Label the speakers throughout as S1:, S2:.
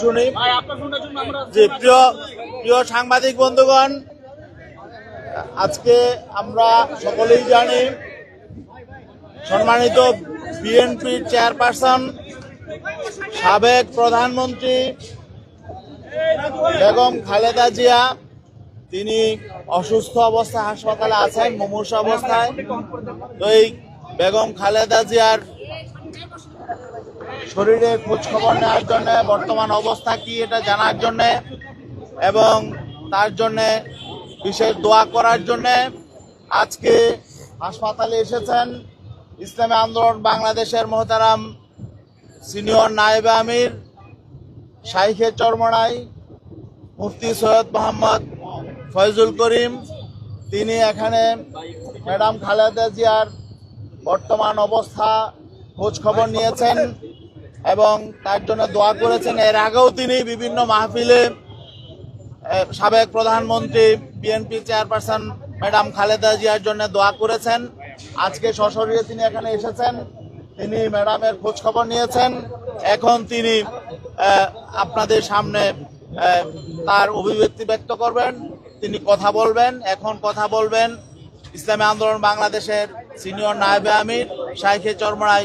S1: শুনি যে প্রিয় প্রিয় সাংবাদিক বন্ধুগণ আজকে আমরা সকলেই জানি সম্মানিত বিএনপির চেয়ারপারসন সাবেক প্রধানমন্ত্রী বেগম খালেদা জিয়া তিনি অসুস্থ অবস্থায় হাসপাতালে আছেন মুমূর্ষ অবস্থায়। তো এই বেগম খালেদা জিয়ার শরীরে খোঁজখবর নেওয়ার জন্য, বর্তমান অবস্থা কি এটা জানার জন্য, এবং তার জন্য বিশেষ দোয়া করার জন্য আজকে হাসপাতালে এসেছেন ইসলামী আন্দোলন বাংলাদেশের মহতারাম সিনিয়র নায়েব আমির, শাইখে চরমনাই, মুফতি সৈয়দ মোহাম্মদ ফয়জুল করিম, তিনি এখানে ম্যাডাম খালেদা জিয়ার বর্তমান অবস্থা খোঁজ খবর নিয়েছেন এবং তার জন্য দোয়া করেছেন। এর আগেও তিনি বিভিন্ন মাহফিলে সাবেক প্রধানমন্ত্রী বিএনপি চেয়ারপারসন ম্যাডাম খালেদা জিয়ার জন্য দোয়া করেছেন। আজকে সশরীরে তিনি এখানে এসেছেন। তিনি ম্যাডামের খোঁজ খবর নিয়েছেন। এখন তিনি আপনাদের সামনে তার অভিব্যক্তি ব্যক্ত করবেন। তিনি কথা বলবেন, এখন কথা বলবেন। ইসলামী আন্দোলন বাংলাদেশের সিনিয়র নায়েবে আমির, শাইখে চরমড়াই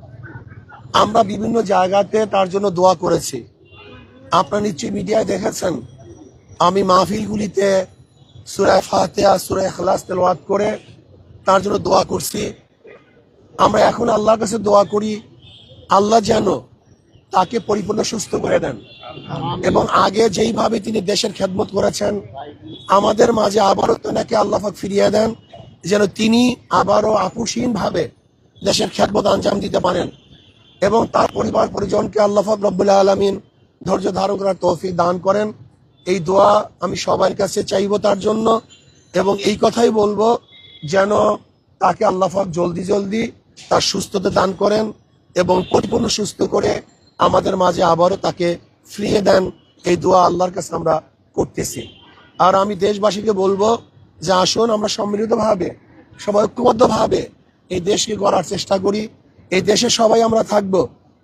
S2: আমরা বিভিন্ন জায়গাতে তার জন্য দোয়া করেছি। আপনারা নিশ্চয়ই মিডিয়ায় দেখেছেন, আমি মাহফিলগুলিতে সুরায় ফাতেহা সুরায় খালাস তেলাওয়াত করে তার জন্য দোয়া করছি। আমরা এখন আল্লাহর কাছে দোয়া করি, আল্লাহ যেন তাকে পরিপূর্ণ সুস্থ করে দেন। এবং আগে যেইভাবে তিনি দেশের খেদমত করেছেন, আমাদের মাঝে আবারও তেনাকে আল্লাহ পাক ফিরিয়ে দেন, যেন তিনি আবারও আপুসীন ভাবে দেশের খেদমত আঞ্জাম দিতে পারেন। এবং তার পরিবার পরিজনকে আল্লাহ পাক রব্বুল আলমিন ধৈর্য ধারণ করার তৌফিক দান করেন। এই দোয়া আমি সবার কাছে চাইব তার জন্য এবং এই কথাই বলব যেন তাকে আল্লাহাক জলদি জলদি তার সুস্থতা দান করেন এবং পরিপূর্ণ সুস্থ করে আমাদের মাঝে আবারও তাকে ফিরিয়ে দেন। এই দোয়া আল্লাহর কাছে আমরা করতেছি। আর আমি দেশবাসীকে বলব যে আসুন আমরা সম্মিলিতভাবে সবাই ঐক্যবদ্ধভাবে এই দেশকে গড়ার চেষ্টা করি। এই দেশে সবাই আমরা থাকব,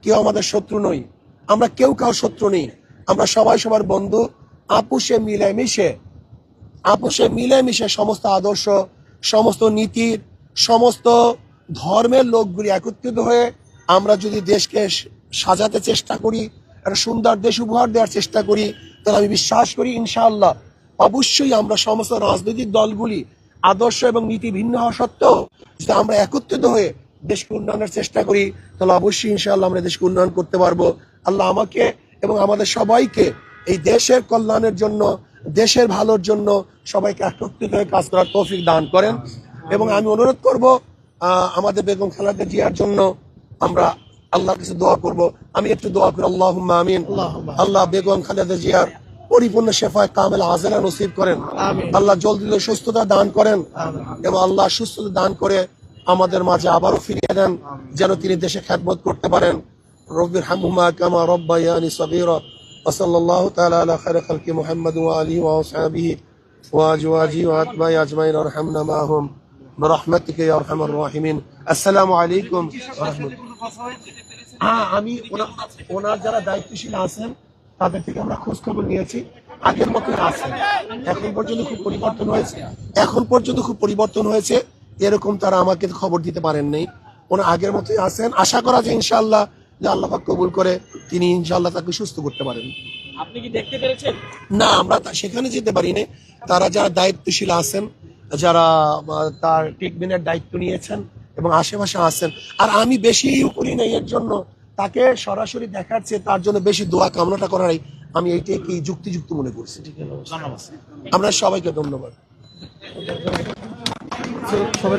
S2: কেউ আমাদের শত্রু নই। আমরা কেউ কাউ শত্রু নেই। আমরা সবাই সবার বন্ধু। আপুষে মিলেমিশে, আপোষে মিলেমিশে সমস্ত আদর্শ, সমস্ত নীতির সমস্ত ধর্মের লোকগুলি একত্রিত হয়ে আমরা যদি দেশকে সাজাতে চেষ্টা করি, একটা সুন্দর দেশ উপহার দেওয়ার চেষ্টা করি, তাহলে আমি বিশ্বাস করি ইনশাআল্লাহ অবশ্যই আমরা সমস্ত রাজনৈতিক দলগুলি আদর্শ এবং নীতি ভিন্ন হওয়া সত্ত্বেও যদি আমরা একত্রিত হয়ে দেশকে উন্নয়নের চেষ্টা করি তাহলে অবশ্যই ইনশাআল্লাহ আমরা দেশকে উন্নয়ন করতে পারব। আল্লাহ আমাকে এবং আমাদের সবাইকে এই দেশের কল্যাণের জন্য দেশের ভালোর জন্য সবাইকে একত্রিত হয়ে কাজ করার তৌফিক দান করেন। এবং আমি অনুরোধ করব আমাদের বেগম খালেদা জিয়ার জন্য আমরা আল্লাহর কাছে দোয়া করব। আমি একটু দোয়া করি আল্লাহ আমিন। আল্লাহ বেগম খালেদা জিয়ার পরিপূর্ণ শেফায় কামেল আজেলা নসিব করেন। আল্লাহ জলদি জলদি সুস্থতা দান করেন এবং আল্লাহ সুস্থতা দান করে আমাদের মাঝে আবারও ফিরিয়ে দেন, যেন তিনি দেশে খ্যাতমত করতে পারেন। রব্বির হামহুমা কামা রব্বায়ানি সবির ওসল্লাহ তালা মোহাম্মদ আলী ওয়াসাবিহি ওয়াজওয়াজি ওয়াতবাই আজমাইন আরহামনা মাহুম। রহমতিকে আরহামার রাহিমিন। আসসালামু আলাইকুম হ্যাঁ আমি ওনার যারা দায়িত্বশীল আছেন, তাদের থেকে আমরা খোঁজখবর নিয়েছি। আগের মতো আছে এখন পর্যন্ত খুব পরিবর্তন হয়েছে। এখন পর্যন্ত খুব পরিবর্তন হয়েছে। এরকম তারা আমাকে খবর দিতে পারেন নাই। ওনার আগের মতোই আছেন। আশা করা যায় ইনশাল্লাহ যে আল্লাহ পাক কবুল করে তিনি ইনশাল্লাহ তাকে সুস্থ করতে পারেন।
S3: আপনি কি দেখতে পেরেছেন?
S2: না আমরা তা- সেখানে যেতে পারি না তারা যারা দায়িত্বশীল আছেন যারা তার ট্রিটমেন্টের দায়িত্ব নিয়েছেন এবং আশেপাশে আছেন আর আমি বেশি করি না এর জন্য তাকে সরাসরি দেখার চেয়ে তার জন্য বেশি দোয়া কামনাটা করারই আমি এইটাই কি যুক্তিযুক্ত মনে করছি।
S1: ধন্যবাদ
S2: আমরা সবাইকে ধন্যবাদ। সবাই